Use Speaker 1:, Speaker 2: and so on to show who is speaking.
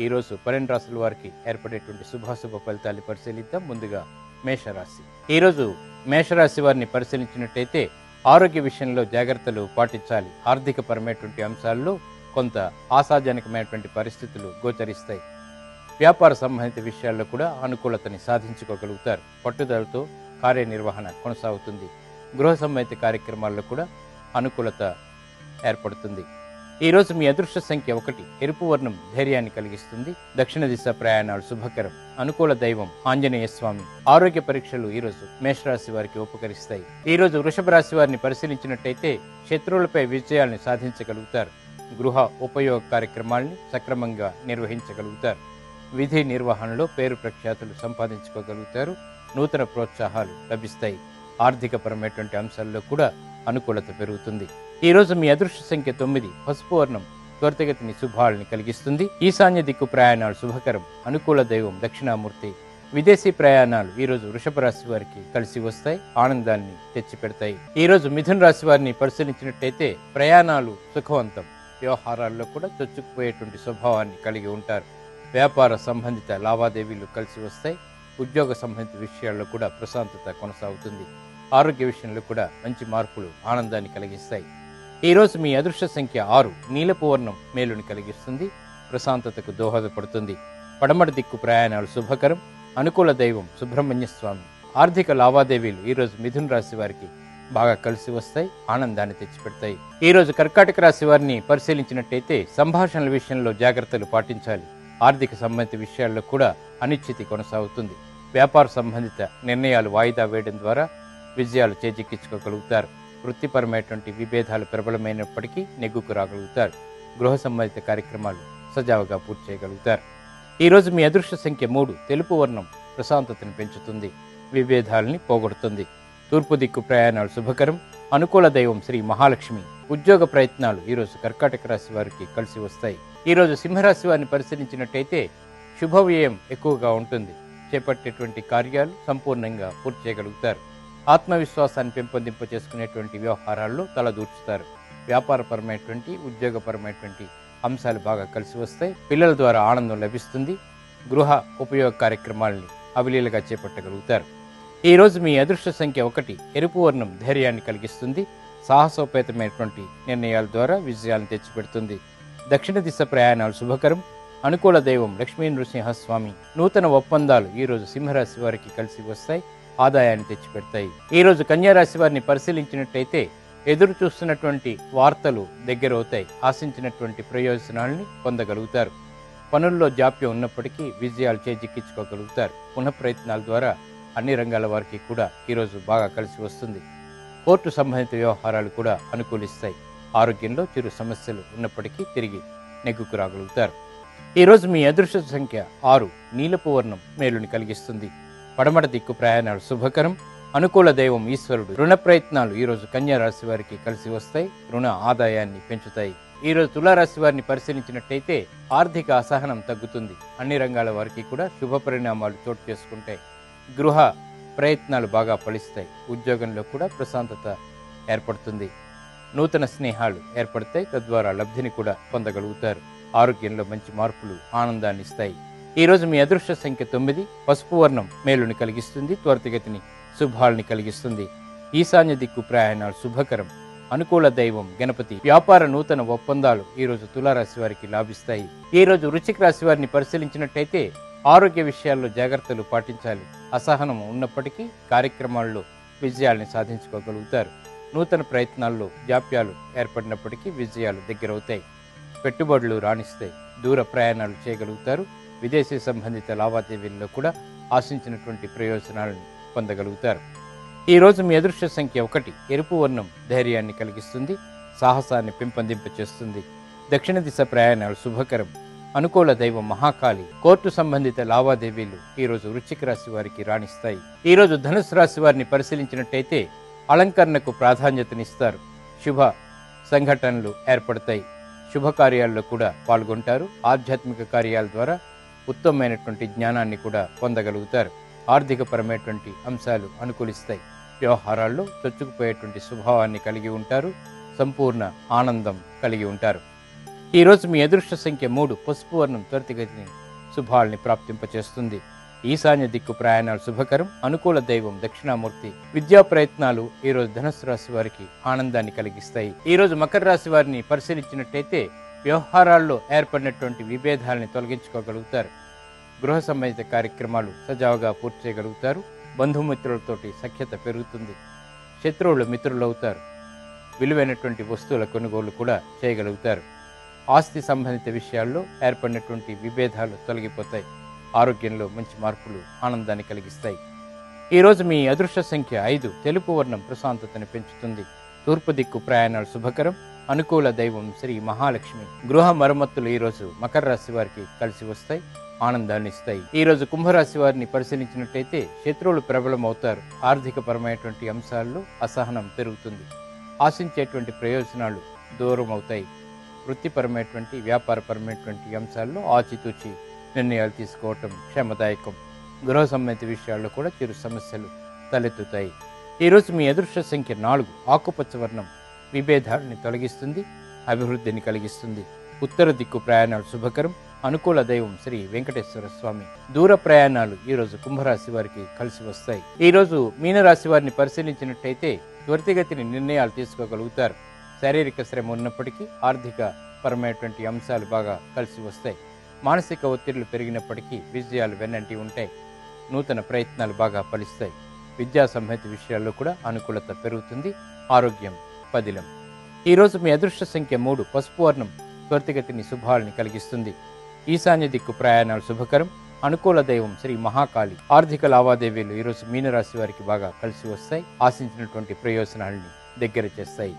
Speaker 1: ఈరోజు పన్నెండు రాసుల వారికి ఏర్పడేటువంటి శుభాశుభ ఫలితాలు పరిశీలిద్దాం. ముందుగా మేషరాశి. ఈరోజు మేషరాశి వారిని పరిశీలించినట్టయితే ఆరోగ్య విషయంలో జాగ్రత్తలు పాటించాలి. ఆర్థిక పరమైనటువంటి అంశాల్లో కొంత ఆశాజనకమైనటువంటి పరిస్థితులు గోచరిస్తాయి. వ్యాపార సంబంధిత విషయాల్లో కూడా అనుకూలతని సాధించుకోగలుగుతారు. పట్టుదలతో కార్యనిర్వహణ కొనసాగుతుంది. గృహ సంబంధిత కార్యక్రమాల్లో కూడా అనుకూలత ఏర్పడుతుంది. ఈరోజు మీ అదృష్ట సంఖ్య ఒకటి. ఎరుపు వర్ణం ధైర్యాన్ని కలిగిస్తుంది. దక్షిణ దిశ ప్రయాణాలు శుభకరం. అనుకూల దైవం ఆంజనేయ స్వామి. ఆరోగ్య పరీక్షలు ఈరోజు మేషరాశి వారికి ఉపకరిస్తాయి. ఈ రోజు వృషభ రాశి వారిని పరిశీలించినట్టయితే శత్రువులపై విజయాల్ని సాధించగలుగుతారు. గృహ ఉపయోగ కార్యక్రమాల్ని సక్రమంగా నిర్వహించగలుగుతారు. విధి నిర్వహణలో పేరు ప్రఖ్యాతులు సంపాదించుకోగలుగుతారు. నూతన ప్రోత్సాహాలు లభిస్తాయి. ఆర్థికపరమైనటువంటి అంశాల్లో కూడా అనుకూలత పెరుగుతుంది. ఈ రోజు మీ అదృష్ట సంఖ్య తొమ్మిది. పసుపు వర్ణం త్వరితగతిని శుభాలని కలిగిస్తుంది. ఈశాన్య దిక్కు ప్రయాణాలు శుభకరం. అనుకూల దైవం దక్షిణామూర్తి విదేశీ ప్రయాణాలు ఈ రోజు వృషభ రాశి వారికి కలిసి వస్తాయి ఆనందాన్ని తెచ్చిపెడతాయి. ఈ రోజు మిథున రాశి వారిని పరిశీలించినట్టయితే ప్రయాణాలు సుఖవంతం. వ్యవహారాల్లో కూడా చొచ్చుకుపోయేటువంటి స్వభావాన్ని కలిగి ఉంటారు. వ్యాపార సంబంధిత లావాదేవీలు కలిసి వస్తాయి. ఉద్యోగ సంబంధిత విషయాల్లో కూడా ప్రశాంతత కొనసాగుతుంది. ఆరోగ్య విషయంలో కూడా మంచి మార్పులు ఆనందాన్ని కలిగిస్తాయి. ఈ రోజు మీ అదృష్ట సంఖ్య ఆరు నీలపు వర్ణం మేలుని కలిగిస్తుంది ప్రశాంతతకు దోహదపడుతుంది. పడమటి దిక్కు ప్రయాణాలు శుభకరం అనుకూల దైవం సుబ్రహ్మణ్య స్వామి ఆర్థిక లావాదేవీలు ఈరోజు మిథున్ రాశి వారికి బాగా కలిసి వస్తాయి ఆనందాన్ని తెచ్చిపెడతాయి. ఈ రోజు కర్కాటక రాశి వారిని పరిశీలించినట్టయితే సంభాషణల విషయంలో జాగ్రత్తలు పాటించాలి. ఆర్థిక సంబంధిత విషయాల్లో కూడా అనిశ్చితి కొనసాగుతుంది. వ్యాపార సంబంధిత నిర్ణయాలు వాయిదా వేయడం ద్వారా విజయాలు చేజిక్కించుకోగలుగుతారు. వృత్తిపరమైనటువంటి విభేదాలు ప్రబలమైనప్పటికీ నెగ్గుకు రాగలుగుతారు. గృహ సంబంధిత కార్యక్రమాలు సజావుగా పూర్తి చేయగలుగుతారు. ఈ రోజు మీ అదృష్ట సంఖ్య మూడు తెలుపు వర్ణం ప్రశాంతతను పెంచుతుంది విభేదాలని పోగొడుతుంది. తూర్పు దిక్కు ప్రయాణాలు శుభకరం. అనుకూల దైవం శ్రీ మహాలక్ష్మి. ఉద్యోగ ప్రయత్నాలు ఈరోజు కర్కాటక రాశి వారికి కలిసి వస్తాయి. ఈరోజు సింహరాశి వారిని పరిశీలించినట్టయితే శుభ వ్యయం ఎక్కువగా ఉంటుంది. చేపట్టేటువంటి కార్యాలు సంపూర్ణంగా పూర్తి చేయగలుగుతారు. ఆత్మవిశ్వాసాన్ని పెంపొందింప చేసుకునేటువంటి వ్యవహారాల్లో తలదూర్చుతారు. వ్యాపారపరమైనటువంటి ఉద్యోగపరమైనటువంటి అంశాలు బాగా కలిసి వస్తాయి. పిల్లల ద్వారా ఆనందం లభిస్తుంది. గృహ ఉపయోగ కార్యక్రమాలని అవిలీలుగా చేపట్టగలుగుతారు. ఈరోజు మీ అదృష్ట సంఖ్య ఒకటి ఎరుపు వర్ణం ధైర్యాన్ని కలిగిస్తుంది. సాహసోపేతమైనటువంటి నిర్ణయాల ద్వారా విజయాలను తెచ్చిపెడుతుంది. దక్షిణ దిశ ప్రయాణాలు శుభకరం. అనుకూల దైవం లక్ష్మీ నృసింహస్వామి నూతన ఒప్పందాలు ఈ రోజు సింహరాశి వారికి కలిసి వస్తాయి. ఆదాయాన్ని తెచ్చిపెడతాయి. ఈ రోజు కన్యారాశి వారిని పరిశీలించినట్టయితే ఎదురు చూస్తున్నటువంటి వార్తలు దగ్గరవుతాయి ఆశించినటువంటి ప్రయోజనాల్ని పొందగలుగుతారు. పనుల్లో జాప్యం ఉన్నప్పటికీ విజయాలు చేజిక్కించుకోగలుగుతారు. పునః ప్రయత్నాల ద్వారా అన్ని రంగాల వారికి కూడా ఈరోజు బాగా కలిసి వస్తుంది. కోర్టు సంబంధిత వ్యవహారాలు కూడా అనుకూలిస్తాయి. ఆరోగ్యంలో చిరు సమస్యలు ఉన్నప్పటికీ తిరిగి నెగ్గుకు రాగలుగుతారు. ఈరోజు మీ అదృష్ట సంఖ్య ఆరు. నీలపు వర్ణం మేలుని కలిగిస్తుంది. పడమట దిక్కు ప్రయాణాలు శుభకరం. అనుకూల దైవం ఈశ్వరుడు. రుణ ప్రయత్నాలు ఈరోజు కన్యా రాశి వారికి కలిసి వస్తాయి. రుణ ఆదాయాన్ని పెంచుతాయి. ఈ రోజు తులారాశి వారిని పరిశీలించినట్టయితే ఆర్థిక అసహనం తగ్గుతుంది. అన్ని రంగాల వారికి కూడా శుభ పరిణామాలు చోటు చేసుకుంటాయి. గృహ ప్రయత్నాలు బాగా ఫలిస్తాయి. ఉద్యోగంలో కూడా ప్రశాంతత ఏర్పడుతుంది. నూతన స్నేహాలు ఏర్పడతాయి. తద్వారా లబ్ధిని కూడా పొందగలుగుతారు. ఆరోగ్యంలో మంచి మార్పులు ఆనందాన్ని ఇస్తాయి. ఈ రోజు మీ అదృష్ట సంఖ్య తొమ్మిది. పసుపు వర్ణం మేలుని కలిగిస్తుంది త్వరితగతిని శుభాల్ని కలిగిస్తుంది. ఈశాన్య దిక్కు ప్రయాణాలు శుభకరం. అనుకూల దైవం గణపతి వ్యాపార నూతన ఒప్పందాలు ఈ రోజు తులారాశి వారికి లాభిస్తాయి. ఈ రోజు వృశ్చిక రాశి వారిని పరిశీలించినట్టయితే ఆరోగ్య విషయాల్లో జాగ్రత్తలు పాటించాలి. అసహనం ఉన్నప్పటికీ కార్యక్రమాల్లో విజయాల్ని సాధించుకోగలుగుతారు. నూతన ప్రయత్నాల్లో జాప్యాలు ఏర్పడినప్పటికీ విజయాలు దగ్గరవుతాయి. పెట్టుబడులు రాణిస్తాయి. దూర ప్రయాణాలు చేయగలుగుతారు. విదేశీ సంబంధిత లావాదేవీల్లో కూడా ఆశించినటువంటి ప్రయోజనాలను పొందగలుగుతారు. ఈ రోజు మీ అదృశ్య సంఖ్య ఒకటి. ఎరుపు వర్ణం ధైర్యాన్ని కలిగిస్తుంది సాహసాన్ని పెంపొందింపచేస్తుంది దక్షిణ దిశ ప్రయాణాలు శుభకరం అనుకూల దైవం మహాకాళి కోర్టు సంబంధిత లావాదేవీలు ఈ రోజు వృశ్చిక రాశి వారికి రాణిస్తాయి. ఈ రోజు ధనుసు రాశి వారిని పరిశీలించినట్టయితే అలంకరణకు ప్రాధాన్యతనిస్తారు. శుభ సంఘటనలు ఏర్పడతాయి. శుభకార్యాల్లో కూడా పాల్గొంటారు. ఆధ్యాత్మిక కార్యాల ద్వారా ఉత్తమమైనటువంటి జ్ఞానాన్ని కూడా పొందగలుగుతారు. ఆర్థికపరమైనటువంటి అంశాలు అనుకూలిస్తాయి. వ్యవహారాల్లో చొచ్చుకుపోయేటువంటి స్వభావాన్ని కలిగి ఉంటారు. సంపూర్ణ ఆనందం కలిగి ఉంటారు. ఈ రోజు మీ అదృష్ట సంఖ్య మూడు పసుపు వర్ణం త్వరితగతిని శుభాల్ని ప్రాప్తింపచేస్తుంది. ఈశాన్య దిక్కు ప్రయాణాలు శుభకరం. అనుకూల దైవం దక్షిణామూర్తి. విద్యా ప్రయత్నాలు ఈ రోజు ధనుసు రాశి వారికి ఆనందాన్ని కలిగిస్తాయి. ఈ రోజు మకర రాశి వారిని పరిశీలించినట్టయితే వ్యవహారాల్లో ఏర్పడినటువంటి విభేదాలని తొలగించుకోగలుగుతారు. గృహ సంబంధిత కార్యక్రమాలు సజావుగా పూర్తి చేయగలుగుతారు. బంధుమిత్రులతోటి సఖ్యత పెరుగుతుంది. శత్రువులు మిత్రులు అవుతారు విలువైనటువంటి వస్తువుల కొనుగోలు కూడా చేయగలుగుతారు. ఆస్తి సంబంధిత విషయాల్లో ఏర్పడినటువంటి విభేదాలు తొలగిపోతాయి. ఆరోగ్యంలో మంచి మార్పులు ఆనందాన్ని కలిగిస్తాయి. ఈరోజు మీ అదృష్ట సంఖ్య ఐదు. తెలుపు వర్ణం ప్రశాంతతను పెంచుతుంది. తూర్పు దిక్కు ప్రయాణాలు శుభకరం. అనుకూల దైవం శ్రీ మహాలక్ష్మి. గృహ మరమ్మతులు ఈరోజు మకర రాశి వారికి కలిసి వస్తాయి ఆనందాన్ని ఇస్తాయి. ఈ రోజు కుంభరాశి వారిని పరిశీలించినట్టయితే శత్రువులు ప్రబలమవుతారు. ఆర్థిక పరమైనటువంటి అంశాల్లో అసహనం పెరుగుతుంది. ఆశించేటువంటి ప్రయోజనాలు దూరం అవుతాయి వృత్తిపరమైనటువంటి వ్యాపారపరమైనటువంటి అంశాల్లో ఆచితూచి నిర్ణయాలు తీసుకోవటం క్షేమదాయకం. గృహ సంబంధిత విషయాల్లో కూడా చిరు సమస్యలు తలెత్తుతాయి. ఈరోజు మీ అదృష్ట సంఖ్య నాలుగు ఆకుపచ్చ వర్ణం విభేదాలని తొలగిస్తుంది అభివృద్ధిని కలిగిస్తుంది. ఉత్తర దిక్కు ప్రయాణాలు శుభకరం అనుకూల దైవం శ్రీ వెంకటేశ్వర స్వామి. దూర ప్రయాణాలు ఈ రోజు కుంభరాశి వారికి కలిసి వస్తాయి. ఈ రోజు మీనరాశి వారిని పరిశీలించినట్టయితే త్వరితగతిని నిర్ణయాలు తీసుకోగలుగుతారు. శారీరక శ్రమ ఉన్నప్పటికీ ఆర్థిక పరమైనటువంటి అంశాలు బాగా కలిసి వస్తాయి. మానసిక ఒత్తిళ్ళు పెరిగినప్పటికీ విజయాలు వెన్నంటి ఉంటాయి. నూతన ప్రయత్నాలు బాగా ఫలిస్తాయి. విద్యా సంహిత విషయాల్లో కూడా అనుకూలత పెరుగుతుంది. ఆరోగ్యం పదిలం. ఈరోజు మీ అదృష్ట సంఖ్య మూడు పసుపు వర్ణం త్వరితగతిని శుభాలని కలిగిస్తుంది. ఈశాన్య దిక్కు ప్రయాణాలు శుభకరం. అనుకూల దైవం శ్రీ మహాకాళి. ఆర్థిక లావాదేవీలు ఈరోజు మీనరాశి వారికి బాగా కలిసి వస్తాయి. ఆశించినటువంటి ప్రయోజనాలని దగ్గర చేస్తాయి.